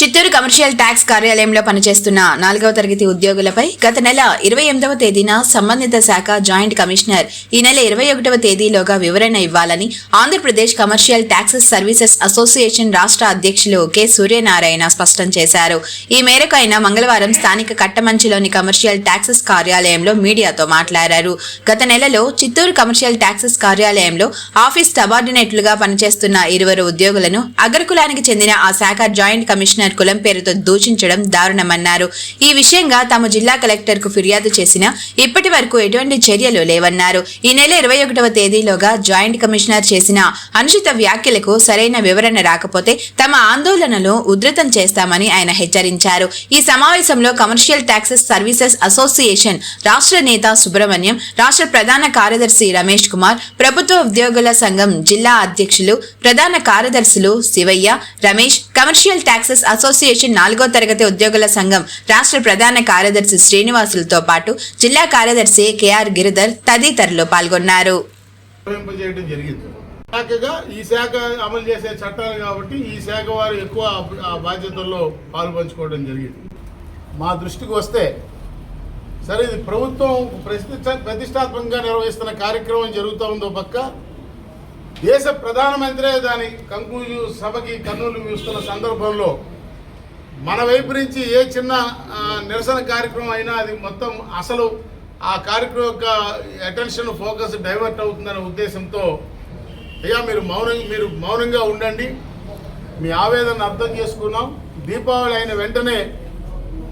Chittoor commercial tax కార్యాలయంలో పనిచేస్తున్న నాలుగవ తరగతి ఉద్యోగులపై గత నెల ఇరవై ఎనిమిదవ తేదీన సంబంధిత శాఖ జాయింట్ కమిషనర్ ఈ నెల ఇరవై ఒకటవ తేదీలోగా వివరణ ఇవ్వాలని Andhra Pradesh commercial taxes services association రాష్ట్ర అధ్యక్షులు కె సూర్యనారాయణ స్పష్టం చేశారు. ఈ మేరకు ఆయన మంగళవారం స్థానిక కట్టమంచిలోని కమర్షియల్ ట్యాక్సెస్ కార్యాలయంలో మీడియాతో మాట్లాడారు. గత నెలలో చిత్తూరు కమర్షియల్ ట్యాక్సెస్ కార్యాలయంలో ఆఫీస్ సబార్డినేట్లుగా పనిచేస్తున్న ఇరువురు ఉద్యోగులను అగ్రకులానికి చెందిన ఆ శాఖ జాయింట్ కమిషనర్ కులం పేరుతో దూషించడం దారుణమన్నారు. ఈ విషయంగా తాము జిల్లా కలెక్టర్కు ఫిర్యాదు చేసినా ఇప్పటి వరకు ఎటువంటి చర్యలు లేవన్నారు. ఈ నెల ఇరవై ఒకటవ తేదీలోగా జాయింట్ కమిషనర్ చేసిన అనుచిత వ్యాఖ్యలకు సరైన వివరణ రాకపోతే తమ ఆందోళనలు ఉధృతం చేస్తామని ఆయన హెచ్చరించారు. ఈ సమావేశంలో కమర్షియల్ ట్యాక్సెస్ సర్వీసెస్ అసోసియేషన్ రాష్ట్ర నేత సుబ్రహ్మణ్యం రాష్ట్ర ప్రధాన కార్యదర్శి రమేష్ కుమార్ ప్రభుత్వ ఉద్యోగుల సంఘం జిల్లా అధ్యక్షులు ప్రధాన కార్యదర్శులు Shivayya Ramesh commercial taxes association నాలుగో తరగతి ఉద్యోగుల సంఘం రాష్ట్ర ప్రధాన కార్యదర్శి శ్రీనివాసులతో పాటు జిల్లా కార్యదర్శి కెఆర్ గిరిధర్ తదితరులు పాల్గొన్నారు. చేయడం జరిగింది. శాఖగా ఈ శాఖ అమలు చేసే చట్టాలు కాబట్టి ఈ శాఖ వారు ఎక్కువ ఆ బాధ్యతల్లో పాల్పంచుకోవడం జరిగింది. మా దృష్టికి వస్తే సరే ఇది ప్రభుత్వం ప్రతిష్ట ప్రతిష్టాత్మకంగా నిర్వహిస్తున్న కార్యక్రమం జరుగుతూ ఉందో పక్క దేశ ప్రధానమంత్రే దాని కంకూజు సభకి కన్నులు చూస్తున్న సందర్భంలో మన వైపు నుంచి ఏ చిన్న నిరసన కార్యక్రమం అయినా అది మొత్తం అసలు ఆ కార్యక్రమం యొక్క అటెన్షన్ ఫోకస్ డైవర్ట్ అవుతుందనే ఉద్దేశంతో అయ్యా మీరు మౌనం మీరు మౌనంగా ఉండండి. మీ ఆవేదన అర్థం చేసుకున్నాం. దీపావళి అయిన వెంటనే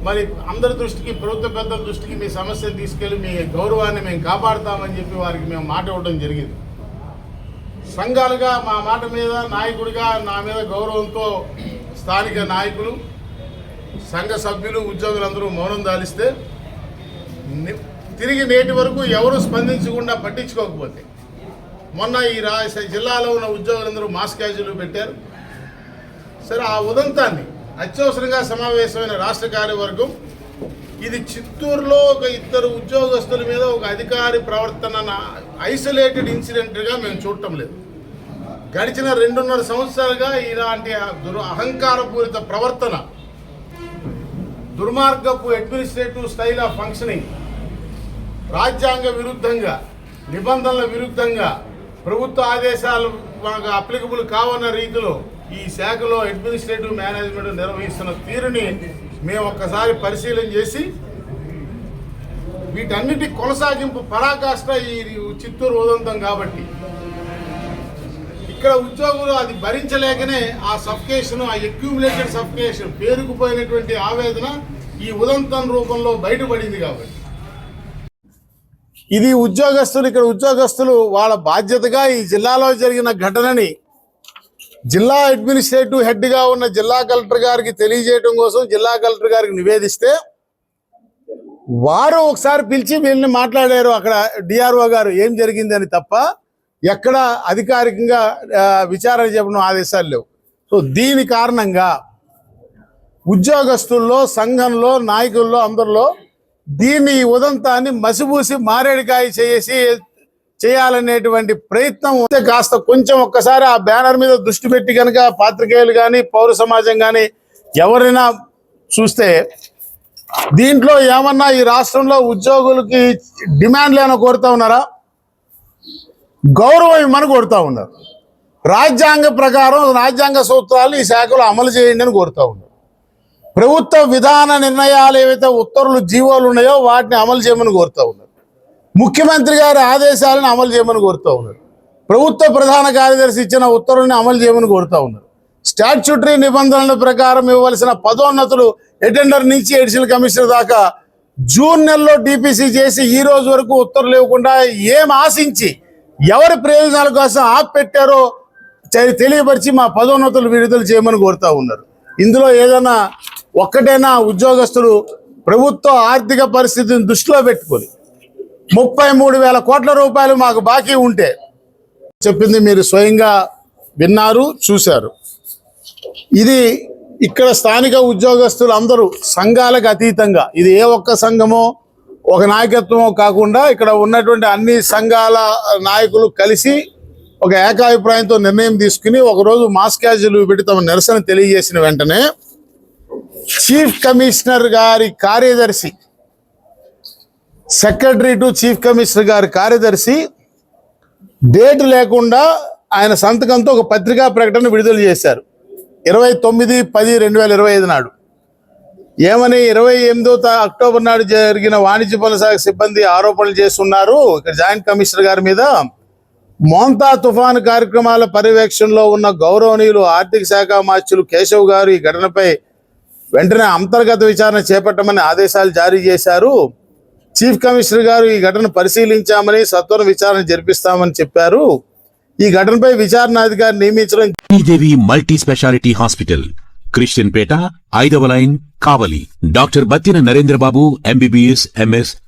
మరి అందరి దృష్టికి ప్రభుత్వ పెద్దల దృష్టికి మీ సమస్యను తీసుకెళ్ళి మీ గౌరవాన్ని మేము కాపాడుతామని చెప్పి వారికి మేము మాట ఇవ్వడం జరిగింది. సంఘాలుగా మా మాట మీద నాయకుడిగా నా మీద గౌరవంతో స్థానిక నాయకులు సంఘ సభ్యులు ఉద్యోగులందరూ మౌనం దాలిస్తే ని- తిరిగి నేటి వరకు ఎవరు స్పందించకుండా పట్టించుకోకపోతే. మొన్న ఈ రా జిల్లాలో ఉన్న ఉద్యోగులందరూ మాస్ క్యాజులు పెట్టారు. సరే ఆ ఉదంతాన్ని అత్యవసరంగా సమావేశమైన రాష్ట్ర కార్యవర్గం ఇది చిత్తూరులో ఒక ఇద్దరు ఉద్యోగస్తుల మీద ఒక అధికారి ప్రవర్తన ఐసోలేటెడ్ ఇన్సిడెంట్గా మేము చూడటం లేదు. గడిచిన రెండున్నర సంవత్సరాలుగా ఇలాంటి దుర్ అహంకారపూరిత ప్రవర్తన దుర్మార్గపు అడ్మినిస్ట్రేటివ్ స్టైల్ ఆఫ్ ఫంక్షనింగ్ రాజ్యాంగ విరుద్ధంగా నిబంధనల విరుద్ధంగా ప్రభుత్వ ఆదేశాలు మనకు అప్లికబుల్ కావన్న రీతిలో ఈ శాఖలో అడ్మినిస్ట్రేటివ్ మేనేజ్మెంట్ నిర్వహిస్తున్న తీరుని మేము ఒక్కసారి పరిశీలన చేసి వీటన్నిటి కొనసాగింపు పరాకాష్ట ఈ చిత్తూరు ఉదంతం కాబట్టి ఇక్కడ ఉద్యోగులు అది భరించలేకనే ఆ సఫికేషన్ ఆ ఎక్యూములేటెడ్ సఫికేషన్ పేరుకుపోయినటువంటి ఆవేదన ఈ ఉదంతం రూపంలో బయటపడింది కాబట్టి. ఇది ఉద్యోగస్తులు ఇక్కడ ఉద్యోగస్తులు వాళ్ళ బాధ్యతగా ఈ జిల్లాలో జరిగిన ఘటనని జిల్లా అడ్మినిస్ట్రేటివ్ హెడ్గా ఉన్న జిల్లా కలెక్టర్ గారికి తెలియజేయడం కోసం జిల్లా కలెక్టర్ గారికి నివేదిస్తే వారు ఒకసారి పిలిచి వీళ్ళని మాట్లాడారు అక్కడ డిఆర్ఓ గారు. ఏం జరిగిందని తప్ప ఎక్కడ అధికారికంగా విచారణ చెప్పడం ఆదేశాలు లేవు. సో దీని కారణంగా ఉద్యోగస్తుల్లో సంఘంలో నాయకుల్లో అందరిలో దీన్ని ఉదంతాన్ని మసిబూసి మారేడికాయ చేసి చేయాలనేటువంటి ప్రయత్నం ఉంటే కాస్త కొంచెం ఒక్కసారి ఆ బ్యానర్ మీద దృష్టి పెట్టి కనుక పాత్రికేయులు కానీ పౌర సమాజం కానీ ఎవరైనా చూస్తే దీంట్లో ఏమన్నా ఈ రాష్ట్రంలో ఉద్యోగులకి డిమాండ్లు ఏమైనా కోరుతా ఉన్నారా? గౌరవం ఇమ్మని కోరుతా ఉన్నారు? రాజ్యాంగ ప్రకారం రాజ్యాంగ సూత్రాలు ఈ శాఖలో అమలు చేయండి అని కోరుతా ఉన్నారు. ప్రభుత్వ విధాన నిర్ణయాలు ఏవైతే ఉత్తర్వులు జీవోలు ఉన్నాయో వాటిని అమలు చేయమని కోరుతూ ఉన్నారు. ముఖ్యమంత్రి గారి ఆదేశాలను అమలు చేయమని కోరుతూ ఉన్నారు. ప్రభుత్వ ప్రధాన కార్యదర్శి ఇచ్చిన ఉత్తర్వుల్ని అమలు చేయమని కోరుతా ఉన్నారు. స్టాట్యూటరీ నిబంధనల ప్రకారం ఇవ్వవలసిన పదోన్నతులు అటెండర్ నుంచి ఎడిషనల్ కమిషనర్ దాకా జూన్ నెలలో డిపిసి చేసి ఈ రోజు వరకు ఉత్తర్వులు ఇవ్వకుండా ఏం ఆశించి ఎవరి ప్రయోజనాల కోసం ఆప్ పెట్టారో తెలియపరిచి మా పదోన్నతులు విడుదల చేయమని కోరుతా ఉన్నారు. ఇందులో ఏదైనా ఒక్కటైనా ఉద్యోగస్తులు ప్రభుత్వ ఆర్థిక పరిస్థితిని దృష్టిలో పెట్టుకొని ముప్పై మూడు వేల కోట్ల రూపాయలు మాకు బాకీ ఉంటే చెప్పింది మీరు స్వయంగా విన్నారు చూశారు. ఇది ఇక్కడ స్థానిక ఉద్యోగస్తులు అందరూ సంఘాలకు అతీతంగా ఇది ఏ ఒక్క సంఘమో ఒక నాయకత్వం కాకుండా ఇక్కడ ఉన్నటువంటి అన్ని సంఘాల నాయకులు కలిసి ఒక ఏకాభిప్రాయంతో నిర్ణయం తీసుకుని ఒకరోజు మాస్ క్యాజువల్ పెట్టి తమ నిరసన తెలియజేసిన వెంటనే చీఫ్ కమిషనర్ గారి కార్యదర్శి సెక్రటరీ టు చీఫ్ కమిషనర్ గారి కార్యదర్శి డేట్ లేకుండా ఆయన సంతకంతో ఒక పత్రికా ప్రకటన విడుదల చేశారు. ఇరవై తొమ్మిది పది రెండు వేల ఇరవై ఐదు నాడు. ఏమని ఇరవై ఎనిమిదో అక్టోబర్ నాడు జరిగిన వాణిజ్య పనుల శాఖ సిబ్బంది ఆరోపణలు చేస్తున్నారు. ఇక్కడ జాయింట్ కమిషనర్ గారి మీద మోంతా తుఫాను కార్యక్రమాల పర్యవేక్షణలో ఉన్న గౌరవనీయులు ఆర్థిక శాఖ మార్చులు కేశవ్ గారు ఈ ఘటనపై వెంటనే అంతర్గత విచారణ చేపట్టమని ఆదేశాలు జారీ చేశారు. చీఫ్ కమిషనర్ గారు ఈ ఘటన పరిశీలించామని సత్వర విచారణ జరిపిస్తామని చెప్పారు. ఈ ఘటనపై విచారణాధికారి నియమించడం multi speciality hospital Christian Peta ఐదవ line Kavali. Doctor Battina Narendrababu MBBS MS